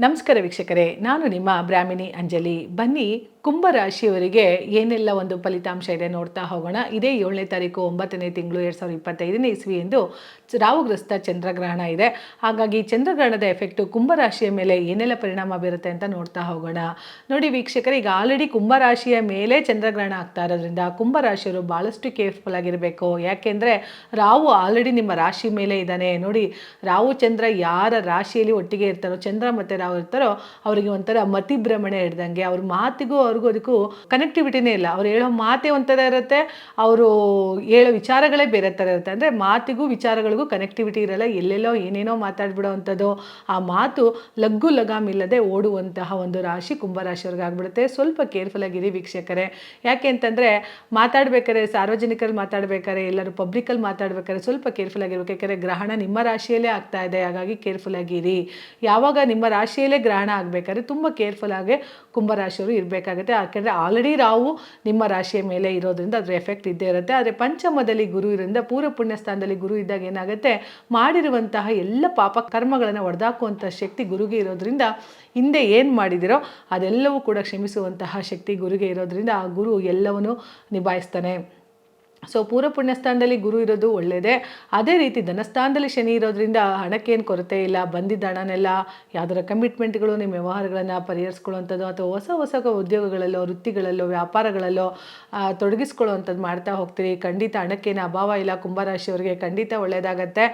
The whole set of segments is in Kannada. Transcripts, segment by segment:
ನಮಸ್ಕಾರ ವೀಕ್ಷಕರೇ, ನಾನು ನಿಮ್ಮ ಬ್ರಾಹ್ಮಿಣಿ ಅಂಜಲಿ. ಬನ್ನಿ, ಕುಂಭರಾಶಿಯವರಿಗೆ ಏನೆಲ್ಲ ಒಂದು ಫಲಿತಾಂಶ ಇದೆ ನೋಡ್ತಾ ಹೋಗೋಣ. ಇದೇ ಏಳನೇ ತಾರೀಕು, ಒಂಬತ್ತನೇ ತಿಂಗಳು, ಎರಡು ಸಾವಿರದ ಇಪ್ಪತ್ತೈದನೇ ಇಸ್ವಿ ಎಂದು ರಾಹುಗ್ರಸ್ತ ಚಂದ್ರಗ್ರಹಣ ಇದೆ. ಹಾಗಾಗಿ ಚಂದ್ರಗ್ರಹಣದ ಎಫೆಕ್ಟು ಕುಂಭರಾಶಿಯ ಮೇಲೆ ಏನೆಲ್ಲ ಪರಿಣಾಮ ಬೀರುತ್ತೆ ಅಂತ ನೋಡ್ತಾ ಹೋಗೋಣ. ನೋಡಿ ವೀಕ್ಷಕರೇ, ಈಗ ಆಲ್ರೆಡಿ ಕುಂಭರಾಶಿಯ ಮೇಲೆ ಚಂದ್ರಗ್ರಹಣ ಆಗ್ತಾ ಇರೋದ್ರಿಂದ ಕುಂಭರಾಶಿಯವರು ಭಾಳಷ್ಟು ಕೇರ್ಫುಲ್ ಆಗಿರಬೇಕು. ಯಾಕೆಂದರೆ, ರಾಹು ಆಲ್ರೆಡಿ ನಿಮ್ಮ ರಾಶಿ ಮೇಲೆ ಇದ್ದಾನೆ. ನೋಡಿ, ರಾಹು ಚಂದ್ರ ಯಾರ ರಾಶಿಯಲ್ಲಿ ಒಟ್ಟಿಗೆ ಇರ್ತಾರೋ, ಚಂದ್ರ ಮತ್ತು ಇರ್ತಾರೋ ಅವರಿಗೆ ಒಂಥರ ಮತಿಭ್ರಮಣೆ ಹಿಡ್ದಂಗೆ ಅವ್ರ ಮಾತಿಗೂ ಅವ್ರಿಗೂ ಅದಕ್ಕೂ ಕನೆಕ್ಟಿವಿಟಿನೇ ಇಲ್ಲ. ಅವ್ರು ಹೇಳೋ ಮಾತೇ ಒಂಥರ ಇರುತ್ತೆ, ಅವರು ಹೇಳೋ ವಿಚಾರಗಳೇ ಬೇರೆ ಥರ ಇರುತ್ತೆ. ಅಂದರೆ ಮಾತಿಗೂ ವಿಚಾರಗಳಿಗೂ ಕನೆಕ್ಟಿವಿಟಿ ಇರಲ್ಲ. ಎಲ್ಲೆಲ್ಲೋ ಏನೇನೋ ಮಾತಾಡ್ಬಿಡೋ ಅಂಥದ್ದು ಆ ಮಾತು ಲಗ್ಗು ಲಗಾಮ್ ಇಲ್ಲದೆ ಓಡುವಂತಹ ಒಂದು ರಾಶಿ ಕುಂಭರಾಶಿಯವ್ರಿಗೆ ಆಗ್ಬಿಡುತ್ತೆ. ಸ್ವಲ್ಪ ಕೇರ್ಫುಲ್ ಆಗಿರಿ ವೀಕ್ಷಕರೇ. ಯಾಕೆ ಅಂತಂದರೆ ಮಾತಾಡ್ಬೇಕಾದ್ರೆ ಸಾರ್ವಜನಿಕರು ಮಾತಾಡ್ಬೇಕಾದ್ರೆ ಎಲ್ಲರೂ ಪಬ್ಲಿಕಲ್ಲಿ ಮಾತಾಡ್ಬೇಕಾದ್ರೆ ಸ್ವಲ್ಪ ಕೇರ್ಫುಲ್ ಆಗಿರ್ಬೇಕು. ಯಾಕಂದರೆ ಗ್ರಹಣ ನಿಮ್ಮ ರಾಶಿಯಲ್ಲೇ ಆಗ್ತಾ ಇದೆ. ಹಾಗಾಗಿ ಕೇರ್ಫುಲ್ ಆಗಿರಿ. ಯಾವಾಗ ನಿಮ್ಮ ರಾಶಿಯಲ್ಲೇ ಗ್ರಹಣ ಆಗಬೇಕಾದ್ರೆ ತುಂಬ ಕೇರ್ಫುಲ್ ಆಗಿ ಕುಂಭರಾಶಿಯವರು ಇರಬೇಕಾಗುತ್ತೆ. ಯಾಕೆಂದರೆ ಆಲ್ರೆಡಿ ರಾವು ನಿಮ್ಮ ರಾಶಿಯ ಮೇಲೆ ಇರೋದ್ರಿಂದ ಅದರ ಎಫೆಕ್ಟ್ ಇದ್ದೇ ಇರುತ್ತೆ. ಆದರೆ ಪಂಚಮದಲ್ಲಿ ಗುರು ಇರೋದ್ರಿಂದ ಪೂರ್ವ ಪುಣ್ಯ ಸ್ಥಾನದಲ್ಲಿ ಗುರು ಇದ್ದಾಗ ಏನಾಗುತ್ತೆ? ಮಾಡಿರುವಂತಹ ಎಲ್ಲ ಪಾಪ ಕರ್ಮಗಳನ್ನು ಒಡೆದಾಕುವಂಥ ಶಕ್ತಿ ಗುರುಗೆ ಇರೋದ್ರಿಂದ ಹಿಂದೆ ಏನು ಮಾಡಿದಿರೋ ಅದೆಲ್ಲವೂ ಕೂಡ ಕ್ಷಮಿಸುವಂತಹ ಶಕ್ತಿ ಗುರುಗೆ ಇರೋದ್ರಿಂದ ಆ ಗುರು ಎಲ್ಲವನ್ನು ನಿಭಾಯಿಸ್ತಾನೆ. ಸೊ ಪೂರ್ವ ಪುಣ್ಯಸ್ಥಾನದಲ್ಲಿ ಗುರು ಇರೋದು ಒಳ್ಳೆಯದೇ ಅದೇ ರೀತಿ ಧನಸ್ಥಾನದಲ್ಲಿ ಶನಿ ಇರೋದ್ರಿಂದ ಹಣಕ್ಕೇನು ಕೊರತೆ ಇಲ್ಲ. ಬಂದಿದ್ದ ಹಣನೆಲ್ಲ ಯಾವ್ದಾರ ಕಮಿಟ್ಮೆಂಟ್ಗಳು ನಿಮ್ಮ ವ್ಯವಹಾರಗಳನ್ನು ಪರಿಹರಿಸ್ಕೊಳ್ಳುವಂಥದ್ದು ಅಥವಾ ಹೊಸ ಹೊಸ ಉದ್ಯೋಗಗಳಲ್ಲೋ, ವೃತ್ತಿಗಳಲ್ಲೋ, ವ್ಯಾಪಾರಗಳಲ್ಲೋ ತೊಡಗಿಸ್ಕೊಳ್ಳೋವಂಥದ್ದು ಮಾಡ್ತಾ ಹೋಗ್ತೀರಿ. ಖಂಡಿತ ಹಣಕ್ಕೇನು ಅಭಾವ ಇಲ್ಲ. ಕುಂಭರಾಶಿಯವರಿಗೆ ಖಂಡಿತ ಒಳ್ಳೆಯದಾಗತ್ತೆ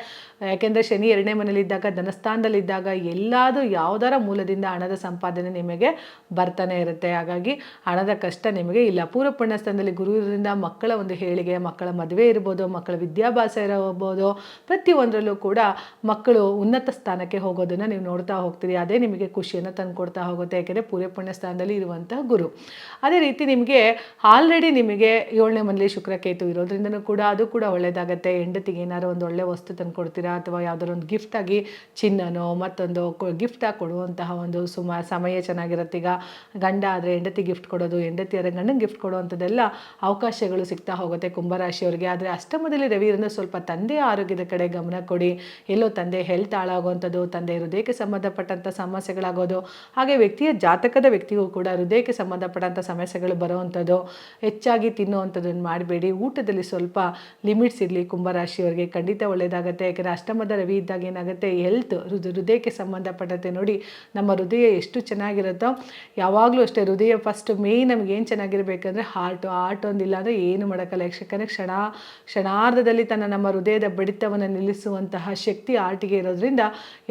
ಯಾಕೆಂದರೆ ಶನಿ ಎರಡನೇ ಮನೇಲಿದ್ದಾಗ ಧನಸ್ಥಾನದಲ್ಲಿದ್ದಾಗ ಎಲ್ಲಾದರೂ ಯಾವುದರ ಮೂಲದಿಂದ ಹಣದ ಸಂಪಾದನೆ ನಿಮಗೆ ಬರ್ತಾನೆ ಇರುತ್ತೆ. ಹಾಗಾಗಿ ಹಣದ ಕಷ್ಟ ನಿಮಗೆ ಇಲ್ಲ. ಪೂರ್ವ ಪುಣ್ಯಸ್ಥಾನದಲ್ಲಿ ಗುರು ಇರೋದ್ರಿಂದ ಮಕ್ಕಳ ಒಂದು ಮಕ್ಕಳ ಮದುವೆ ಇರ್ಬೋದು, ಮಕ್ಕಳ ವಿದ್ಯಾಭ್ಯಾಸ ಇರಬಹುದು, ಪ್ರತಿಯೊಂದರಲ್ಲೂ ಕೂಡ ಮಕ್ಕಳು ಉನ್ನತ ಸ್ಥಾನಕ್ಕೆ ಹೋಗೋದನ್ನು ನೀವು ನೋಡ್ತಾ ಹೋಗ್ತೀರಿ. ಅದೇ ನಿಮಗೆ ಖುಷಿಯನ್ನು ತಂದುಕೊಡ್ತಾ ಹೋಗುತ್ತೆ, ಯಾಕೆಂದರೆ ಪೂರ್ವ ಪುಣ್ಯ ಸ್ಥಾನದಲ್ಲಿ ಇರುವಂತಹ ಗುರು. ಅದೇ ರೀತಿ ನಿಮಗೆ ಆಲ್ರೆಡಿ ನಿಮಗೆ ಏಳನೇ ಮನೇಲಿ ಶುಕ್ರಕೇತು ಇರೋದ್ರಿಂದನೂ ಕೂಡ ಅದು ಕೂಡ ಒಳ್ಳೆಯದಾಗತ್ತೆ ಹೆಂಡತಿಗೆ ಏನಾದ್ರು ಒಂದು ಒಳ್ಳೆ ವಸ್ತು ತಂದು ಕೊಡ್ತೀರಾ? ಅಥವಾ ಯಾವುದಾದ್ರು ಒಂದು ಗಿಫ್ಟಾಗಿ ಚಿನ್ನನೋ, ಮತ್ತೊಂದು ಗಿಫ್ಟಾಗಿ ಕೊಡುವಂತಹ ಒಂದು ಸುಮ, ಸಮಯ ಚೆನ್ನಾಗಿರುತ್ತೆ. ಈಗ ಗಂಡ ಆದರೆ ಹೆಂಡತಿ ಗಿಫ್ಟ್ ಕೊಡೋದು ಹೆಂಡತಿ ಆದರೆ ಗಂಡನ ಗಿಫ್ಟ್ ಕೊಡುವಂಥದ್ದೆಲ್ಲ ಅವಕಾಶಗಳು ಸಿಗ್ತಾ ಹೋಗುತ್ತೆ. ಕುಂಭರಾಶಿಯವರಿಗೆ ಆದರೆ ಅಷ್ಟಮದಲ್ಲಿ ರವಿ ಇರೋದ್ರಿಂದ ಸ್ವಲ್ಪ ತಂದೆಯ ಆರೋಗ್ಯದ ಕಡೆ ಗಮನ ಕೊಡಿ. ಎಲ್ಲೋ ತಂದೆ ಹೆಲ್ತ್ ಹಾಳಾಗುವಂಥದ್ದು, ತಂದೆ ಹೃದಯಕ್ಕೆ ಸಂಬಂಧಪಟ್ಟಂಥ ಸಮಸ್ಯೆಗಳಾಗೋದು, ಹಾಗೆ ವ್ಯಕ್ತಿಯ ಜಾತಕದ ವ್ಯಕ್ತಿಗೂ ಕೂಡ ಹೃದಯಕ್ಕೆ ಸಂಬಂಧಪಟ್ಟಂಥ ಸಮಸ್ಯೆಗಳು ಬರುವಂಥದ್ದು. ಹೆಚ್ಚಾಗಿ ತಿನ್ನುವಂಥದ್ದನ್ನು ಮಾಡಬೇಡಿ. ಊಟದಲ್ಲಿ ಸ್ವಲ್ಪ ಲಿಮಿಟ್ಸ್ ಇರಲಿ ಕುಂಭರಾಶಿಯವರಿಗೆ ಖಂಡಿತ ಒಳ್ಳೆಯದಾಗುತ್ತೆ ಯಾಕೆಂದರೆ ಅಷ್ಟಮದ ರವಿ ಇದ್ದಾಗ ಏನಾಗುತ್ತೆ? ಹೆಲ್ತ್ ಹೃದಯ ಹೃದಯಕ್ಕೆ ಸಂಬಂಧಪಟ್ಟಂತೆ ನೋಡಿ ನಮ್ಮ ಹೃದಯ ಎಷ್ಟು ಚೆನ್ನಾಗಿರುತ್ತೋ, ಯಾವಾಗಲೂ ಅಷ್ಟೇ ಹೃದಯ ಫಸ್ಟ್ ಮೇಯ್ನ್ ನಮ್ಗೆ ಏನು ಚೆನ್ನಾಗಿರ್ಬೇಕಂದ್ರೆ ಹಾರ್ಟು ಹಾರ್ಟ್ ಒಂದಿಲ್ಲ ಅಂದರೆ ಏನು ಮಾಡೋಕ್ಕಲ್ಲ. ಯಾಕಂದರೆ ಕ್ಷಣ, ಕ್ಷಣಾರ್ಧದಲ್ಲಿ ತನ್ನ ನಮ್ಮ ಹೃದಯದ ಬಡಿತವನ್ನು ನಿಲ್ಲಿಸುವಂತಹ ಶಕ್ತಿ ಆರ್ಟಿಗೆ ಇರೋದ್ರಿಂದ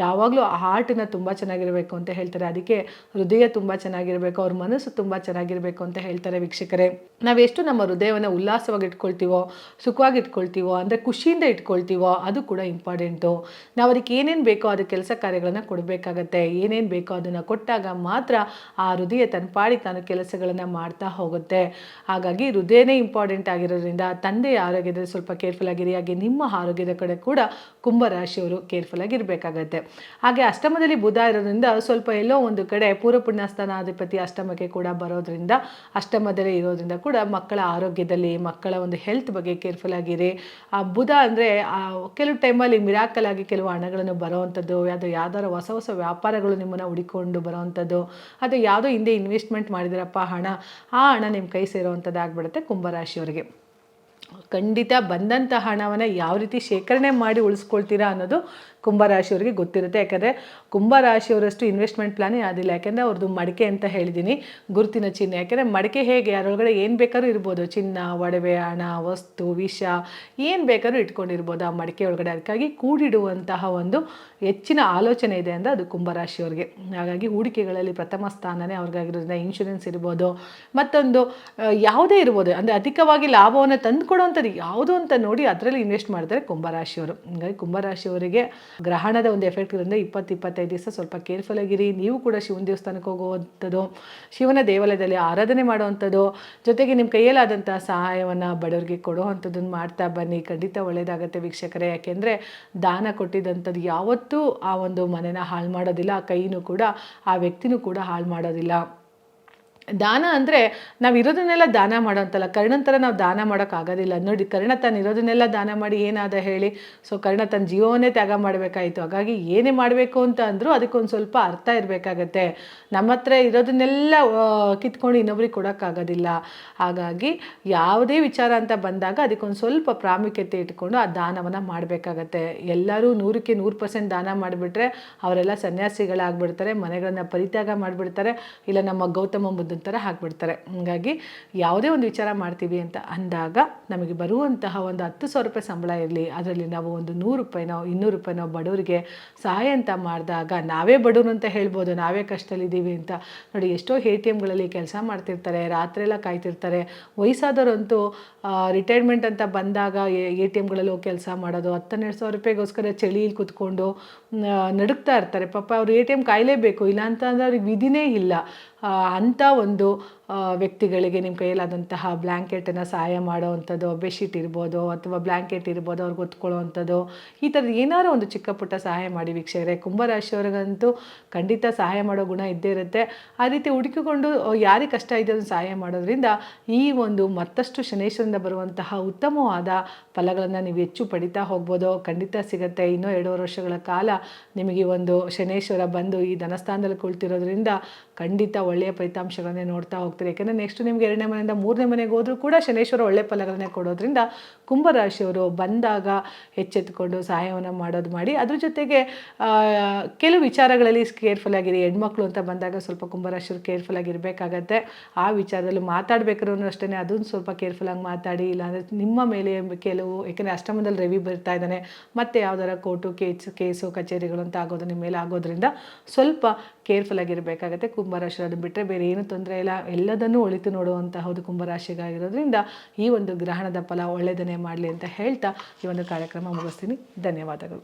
ಯಾವಾಗಲೂ ಆ ಆರ್ಟನ್ನ ತುಂಬ ಚೆನ್ನಾಗಿರಬೇಕು ಅಂತ ಹೇಳ್ತಾರೆ. ಅದಕ್ಕೆ ಹೃದಯ ತುಂಬ ಚೆನ್ನಾಗಿರಬೇಕು, ಅವ್ರ ಮನಸ್ಸು ತುಂಬ ಚೆನ್ನಾಗಿರಬೇಕು ಅಂತ ಹೇಳ್ತಾರೆ ವೀಕ್ಷಕರೇ. ನಾವೆಷ್ಟು ನಮ್ಮ ಹೃದಯವನ್ನು ಉಲ್ಲಾಸವಾಗಿ ಇಟ್ಕೊಳ್ತೀವೋ ಸುಖವಾಗಿ ಇಟ್ಕೊಳ್ತೀವೋ ಅಂದರೆ ಖುಷಿಯಿಂದ ಇಟ್ಕೊಳ್ತೀವೋ, ಅದು ಕೂಡ ಇಂಪಾರ್ಟೆಂಟು. ನಾವು ಅದಕ್ಕೆ ಏನೇನು ಬೇಕೋ ಅದು ಕೆಲಸ ಕಾರ್ಯಗಳನ್ನು ಕೊಡಬೇಕಾಗತ್ತೆ. ಏನೇನು ಬೇಕೋ ಅದನ್ನು ಕೊಟ್ಟಾಗ ಮಾತ್ರ ಆ ಹೃದಯ ತನ್ನ ಪಾಡಿ ತಾನು ಕೆಲಸಗಳನ್ನು ಮಾಡ್ತಾ ಹೋಗುತ್ತೆ. ಹಾಗಾಗಿ ಹೃದಯನೇ ಇಂಪಾರ್ಟೆಂಟ್ ಆಗಿರೋದ್ರಿಂದ ತಂದೆಯ ಆರೋಗ್ಯದಲ್ಲಿ ಸ್ವಲ್ಪ ಕೇರ್ಫುಲ್ ಆಗಿರಿ ಹಾಗೆ ನಿಮ್ಮ ಆರೋಗ್ಯದ ಕಡೆ ಕೂಡ ಕುಂಭರಾಶಿಯವರು ಕೇರ್ಫುಲ್ ಆಗಿರಬೇಕಾಗತ್ತೆ ಹಾಗೆ ಅಷ್ಟಮದಲ್ಲಿ ಬುಧ ಇರೋದ್ರಿಂದ ಸ್ವಲ್ಪ ಎಲ್ಲೋ ಒಂದು ಕಡೆ ಪೂರ್ವ ಪುಣ್ಯಸ್ಥಾನಾಧಿಪತಿ ಅಷ್ಟಮಕ್ಕೆ ಕೂಡ ಬರೋದ್ರಿಂದ, ಅಷ್ಟಮದಲ್ಲಿ ಇರೋದ್ರಿಂದ ಕೂಡ ಮಕ್ಕಳ ಆರೋಗ್ಯದಲ್ಲಿ, ಮಕ್ಕಳ ಒಂದು ಹೆಲ್ತ್ ಬಗ್ಗೆ ಕೇರ್ಫುಲ್ ಆಗಿರಿ ಆ ಬುಧ ಅಂದರೆ ಕೆಲವು ಟೈಮಲ್ಲಿ ಮಿರಾಕಲ್ ಆಗಿ ಕೆಲವು ಹಣಗಳನ್ನು ಬರೋವಂಥದ್ದು ಯಾವುದೋ ಯಾವ್ದಾರು ಹೊಸ ಹೊಸ ವ್ಯಾಪಾರಗಳು ನಿಮ್ಮನ್ನು ಹುಡಿಕೊಂಡು ಬರೋವಂಥದ್ದು ಅಥವಾ ಯಾವುದೋ ಹಿಂದೆ ಇನ್ವೆಸ್ಟ್ಮೆಂಟ್ ಮಾಡಿದಿರಪ್ಪ ಹಣ, ಆ ಹಣ ನಿಮ್ಮ ಕೈ ಸೇರೋವಂಥದ್ದು ಕುಂಭರಾಶಿಯವರಿಗೆ. ಖಂಡಿತ ಬಂದಂಥ ಹಣವನ್ನು ಯಾವ ರೀತಿ ಶೇಖರಣೆ ಮಾಡಿ ಉಳಿಸ್ಕೊಳ್ತೀರಾ ಅನ್ನೋದು ಕುಂಭರಾಶಿಯವರಿಗೆ ಗೊತ್ತಿರುತ್ತೆ. ಯಾಕಂದರೆ ಕುಂಭರಾಶಿಯವರಷ್ಟು ಇನ್ವೆಸ್ಟ್ಮೆಂಟ್ ಪ್ಲಾನೇ ಆದಿಲ್ಲ ಯಾಕೆಂದರೆ ಅವ್ರದ್ದು ಮಡಿಕೆ ಅಂತ ಹೇಳಿದ್ದೀನಿ ಗುರುತಿನ ಚಿಹ್ನೆ. ಯಾಕೆಂದರೆ ಮಡಿಕೆ ಹೇಗೆ ಅದರೊಳಗಡೆ ಏನು ಬೇಕಾದ್ರೂ ಇರ್ಬೋದು. ಚಿನ್ನ, ಒಡವೆ, ಹಣ, ವಸ್ತು, ವಿಷ, ಏನು ಬೇಕಾದ್ರೂ ಇಟ್ಕೊಂಡಿರ್ಬೋದು ಆ ಮಡಿಕೆ ಒಳಗಡೆ. ಅದಕ್ಕಾಗಿ ಕೂಡಿಡುವಂತಹ ಒಂದು ಹೆಚ್ಚಿನ ಆಲೋಚನೆ ಇದೆ ಅಂದರೆ ಅದು ಕುಂಭರಾಶಿಯವರಿಗೆ. ಹಾಗಾಗಿ ಹೂಡಿಕೆಗಳಲ್ಲಿ ಪ್ರಥಮ ಸ್ಥಾನನೇ ಅವ್ರಿಗಾಗಿರೋದ್ರಿಂದ ಇನ್ಶೂರೆನ್ಸ್ ಇರ್ಬೋದು. ಮತ್ತೊಂದು ಯಾವುದೇ ಇರ್ಬೋದು. ಅಂದರೆ ಅಧಿಕವಾಗಿ ಲಾಭವನ್ನು ತಂದುಕೊಡುವಂಥದ್ದು ಯಾವುದು ಅಂತ ನೋಡಿ ಅದರಲ್ಲಿ ಇನ್ವೆಸ್ಟ್ ಮಾಡ್ತಾರೆ ಕುಂಭರಾಶಿಯವರು. ಹಾಗಾಗಿ ಕುಂಭರಾಶಿಯವರಿಗೆ ಗ್ರಹಣದ ಒಂದು ಎಫೆಕ್ಟ್ ಇರೋದ್ರಿಂದ ಇಪ್ಪತ್ತು, ಇಪ್ಪತ್ತೈದು ದಿವಸ ಸ್ವಲ್ಪ ಕೇರ್ಫುಲ್ ಆಗಿರಿ. ನೀವು ಕೂಡ ಶಿವನ ದೇವಸ್ಥಾನಕ್ಕೆ ಹೋಗುವಂಥದ್ದು, ಶಿವನ ದೇವಾಲಯದಲ್ಲಿ ಆರಾಧನೆ ಮಾಡುವಂಥದ್ದು, ಜೊತೆಗೆ ನಿಮ್ಮ ಕೈಯಲ್ಲಾದಂಥ ಸಹಾಯವನ್ನು ಬಡವರಿಗೆ ಕೊಡುವಂಥದ್ದನ್ನು ಮಾಡ್ತಾ ಬನ್ನಿ. ಖಂಡಿತ ಒಳ್ಳೆಯದಾಗುತ್ತೆ ವೀಕ್ಷಕರೇ. ಯಾಕೆಂದರೆ ದಾನ ಕೊಟ್ಟಿದ್ದಂಥದ್ದು ಯಾವತ್ತೂ ಆ ಒಂದು ಮನೆನ ಹಾಳು ಮಾಡೋದಿಲ್ಲ. ಆ ಕೈನೂ ಕೂಡ, ಆ ವ್ಯಕ್ತಿನೂ ಕೂಡ ಹಾಳು ಮಾಡೋದಿಲ್ಲ. ದಾನ ಅಂದರೆ ನಾವು ಇರೋದನ್ನೆಲ್ಲ ದಾನ ಮಾಡೋಂತಲ್ಲ. ಕರ್ಣನ ಥರ ನಾವು ದಾನ ಮಾಡೋಕ್ಕಾಗೋದಿಲ್ಲ ನೋಡಿ, ಕರ್ಣ ತಾನು ಇರೋದನ್ನೆಲ್ಲ ದಾನ ಮಾಡಿ ಏನಾದ ಹೇಳಿ ಸೊ ಕರ್ಣ ತನ್ನ ಜೀವವನ್ನೇ ತ್ಯಾಗ ಮಾಡಬೇಕಾಯಿತು. ಹಾಗಾಗಿ ಏನೇ ಮಾಡಬೇಕು ಅಂತ ಅಂದರೂ ಅದಕ್ಕೊಂದು ಸ್ವಲ್ಪ ಅರ್ಥ ಇರಬೇಕಾಗತ್ತೆ. ನಮ್ಮ ಹತ್ರ ಇರೋದನ್ನೆಲ್ಲ ಕಿತ್ಕೊಂಡು ಇನ್ನೊಬ್ರಿಗೆ ಕೊಡೋಕ್ಕಾಗೋದಿಲ್ಲ ಹಾಗಾಗಿ ಯಾವುದೇ ವಿಚಾರ ಅಂತ ಬಂದಾಗ ಅದಕ್ಕೊಂದು ಸ್ವಲ್ಪ ಪ್ರಾಮುಖ್ಯತೆ ಇಟ್ಕೊಂಡು ಆ ದಾನವನ್ನು ಮಾಡಬೇಕಾಗತ್ತೆ. ಎಲ್ಲರೂ ನೂರಕ್ಕೆ ನೂರು ಪರ್ಸೆಂಟ್ ದಾನ ಮಾಡಿಬಿಟ್ರೆ ಅವರೆಲ್ಲ ಸನ್ಯಾಸಿಗಳಾಗ್ಬಿಡ್ತಾರೆ, ಮನೆಗಳನ್ನ ಪರಿತ್ಯಾಗ ಮಾಡಿಬಿಡ್ತಾರೆ, ಇಲ್ಲ ನಮ್ಮ ಗೌತಮ ಬುದ್ಧನ ಥರ ಹಾಕ್ಬಿಡ್ತಾರೆ. ಹಾಗಾಗಿ ಯಾವುದೇ ಒಂದು ವಿಚಾರ ಮಾಡ್ತೀವಿ ಅಂತ ಅಂದಾಗ ನಮಗೆ ಬರುವಂತಹ ಒಂದು ಹತ್ತು ಸಾವಿರ ರೂಪಾಯಿ ಸಂಬಳ ಇರಲಿ, ಅದರಲ್ಲಿ ನಾವು ಒಂದು ನೂರು ರೂಪಾಯಿನೋ, ಇನ್ನೂರು ರೂಪಾಯಿನೋ ಬಡವರಿಗೆ ಸಹಾಯ ಅಂತ ಮಾಡಿದಾಗ ನಾವೇ ಬಡವರು ಅಂತ ಹೇಳ್ಬೋದು, ನಾವೇ ಕಷ್ಟದಲ್ಲಿದ್ದೀವಿ ಅಂತ. ನೋಡಿ, ಎಷ್ಟೋ ಎ ಟಿ ಎಮ್ಗಳಲ್ಲಿ ಕೆಲಸ ಮಾಡ್ತಿರ್ತಾರೆ, ರಾತ್ರಿ ಎಲ್ಲ ಕಾಯ್ತಿರ್ತಾರೆ. ವಯಸ್ಸಾದವರಂತೂ ರಿಟೈರ್ಮೆಂಟ್ ಅಂತ ಬಂದಾಗ ಎ ಟಿ ಎಮ್ಗಳಲ್ಲಿ ಹೋಗಿ ಕೆಲಸ ಮಾಡೋದು, ಹತ್ತನ್ನೆರಡು ಸಾವಿರ ರೂಪಾಯಿಗೋಸ್ಕರ ಚಳಿಯಲ್ಲಿ ಕುತ್ಕೊಂಡು ನಡುಕ್ತಾ ಇರ್ತಾರೆ. ಪಾಪ ಅವ್ರು ಎ ಟಿ ಎಂ ಕಾಯಲೇಬೇಕು, ಇಲ್ಲ ಅವ್ರಿಗೆ ವಿಧಿನೇ ಇಲ್ಲ. ಅಂಥ ಒಂದು ವ್ಯಕ್ತಿಗಳಿಗೆ ನಿಮ್ಮ ಕೈಯಲ್ಲಾದಂತಹ ಬ್ಲ್ಯಾಂಕೆಟನ್ನು ಸಹಾಯ ಮಾಡೋವಂಥದ್ದು ಬೆಡ್ಶೀಟ್ ಇರ್ಬೋದು ಅಥವಾ ಬ್ಲ್ಯಾಂಕೆಟ್ ಇರ್ಬೋದು ಅವ್ರಿಗೆ ಹೊತ್ಕೊಳ್ಳೋ ಅಂಥದ್ದು, ಈ ಥರದ್ದು ಏನಾದ್ರು ಒಂದು ಚಿಕ್ಕ ಪುಟ್ಟ ಸಹಾಯ ಮಾಡಿ ವೀಕ್ಷಕರೇ. ಕುಂಭರಾಶಿಯವ್ರಿಗಂತೂ ಖಂಡಿತ ಸಹಾಯ ಮಾಡೋ ಗುಣ ಇದ್ದೇ ಇರುತ್ತೆ. ಆ ರೀತಿ ಹುಡುಕಿಕೊಂಡು ಯಾರಿಗೆ ಕಷ್ಟ ಇದೆ ಅದನ್ನು ಸಹಾಯ ಮಾಡೋದ್ರಿಂದ ಈ ಒಂದು ಮತ್ತಷ್ಟು ಶನೇಶ್ವರಿಂದ ಬರುವಂತಹ ಉತ್ತಮವಾದ ಫಲಗಳನ್ನು ನೀವು ಹೆಚ್ಚು ಪಡಿತಾ ಹೋಗ್ಬೋದು. ಖಂಡಿತ ಸಿಗುತ್ತೆ. ಇನ್ನೂ ಎರಡೂವರೆ ವರ್ಷಗಳ ಕಾಲ ನಿಮಗೆ ಒಂದು ಶನೇಶ್ವರ ಬಂದು ಈ ಧನಸ್ಥಾನದಲ್ಲಿ ಕುಳಿತಿರೋದ್ರಿಂದ ಖಂಡಿತ ಒಳ್ಳೆಯ ಫಲಿತಾಂಶಗಳನ್ನೇ ನೋಡ್ತಾ ಹೋಗ್ತೀರಿ. ಯಾಕೆಂದರೆ ನೆಕ್ಸ್ಟ್ ನಿಮ್ಗೆ ಎರಡನೇ ಮನೆಯಿಂದ ಮೂರನೇ ಮನೆಗೆ ಹೋದರೂ ಕೂಡ ಶನೇಶ್ವರ ಒಳ್ಳೆ ಫಲಗಳನ್ನೇ ಕೊಡೋದ್ರಿಂದ ಕುಂಭರಾಶಿಯವರು ಬಂದಾಗ ಎಚ್ಚೆತ್ತುಕೊಂಡು ಸಹಾಯವನ್ನು ಮಾಡೋದು ಮಾಡಿ, ಅದ್ರ ಜೊತೆಗೆ ಕೆಲವು ವಿಚಾರಗಳಲ್ಲಿ ಕೇರ್ಫುಲ್ ಆಗಿರಿ. ಹೆಣ್ಮಕ್ಳು ಅಂತ ಬಂದಾಗ ಸ್ವಲ್ಪ ಕುಂಭರಾಶಿಯವರು ಕೇರ್ಫುಲ್ ಆಗಿರಬೇಕಾಗತ್ತೆ. ಆ ವಿಚಾರದಲ್ಲಿ ಮಾತಾಡಬೇಕಾದ್ರೂ ಅಷ್ಟೇ, ಅದನ್ನು ಸ್ವಲ್ಪ ಕೇರ್ಫುಲ್ ಆಗಿ ಮಾತಾಡಿ, ಇಲ್ಲಾಂದರೆ ನಿಮ್ಮ ಮೇಲೆ ಕೆಲವು ಏಕೆಂದರೆ ಅಷ್ಟಮದಲ್ಲಿ ರವಿ ಬರ್ತಾ ಇದ್ದಾನೆ, ಮತ್ತು ಯಾವ್ದಾರ ಕೋರ್ಟು ಕೇಸ್ ಕೇಸು ಕಚೇರಿಗಳು ಅಂತ ಆಗೋದು ನಿಮ್ಮ ಮೇಲೆ ಆಗೋದ್ರಿಂದ ಸ್ವಲ್ಪ ಕೇರ್ಫುಲ್ ಆಗಿರಬೇಕಾಗತ್ತೆ. ಕುಂಭರಾಶಿ ಅದನ್ನು ಬಿಟ್ಟರೆ ಬೇರೆ ಏನು ತೊಂದರೆ ಇಲ್ಲ. ಎಲ್ಲದನ್ನೂ ಒಳಿತು ನೋಡುವಂತಹದ್ದು ಕುಂಭರಾಶಿಗಾಗಿರೋದ್ರಿಂದ ಈ ಒಂದು ಗ್ರಹಣದ ಫಲ ಒಳ್ಳೆಯದನ್ನೇ ಮಾಡಲಿ ಅಂತ ಹೇಳ್ತಾ ಈ ಒಂದು ಕಾರ್ಯಕ್ರಮ ಮುಗಿಸ್ತೀನಿ. ಧನ್ಯವಾದಗಳು.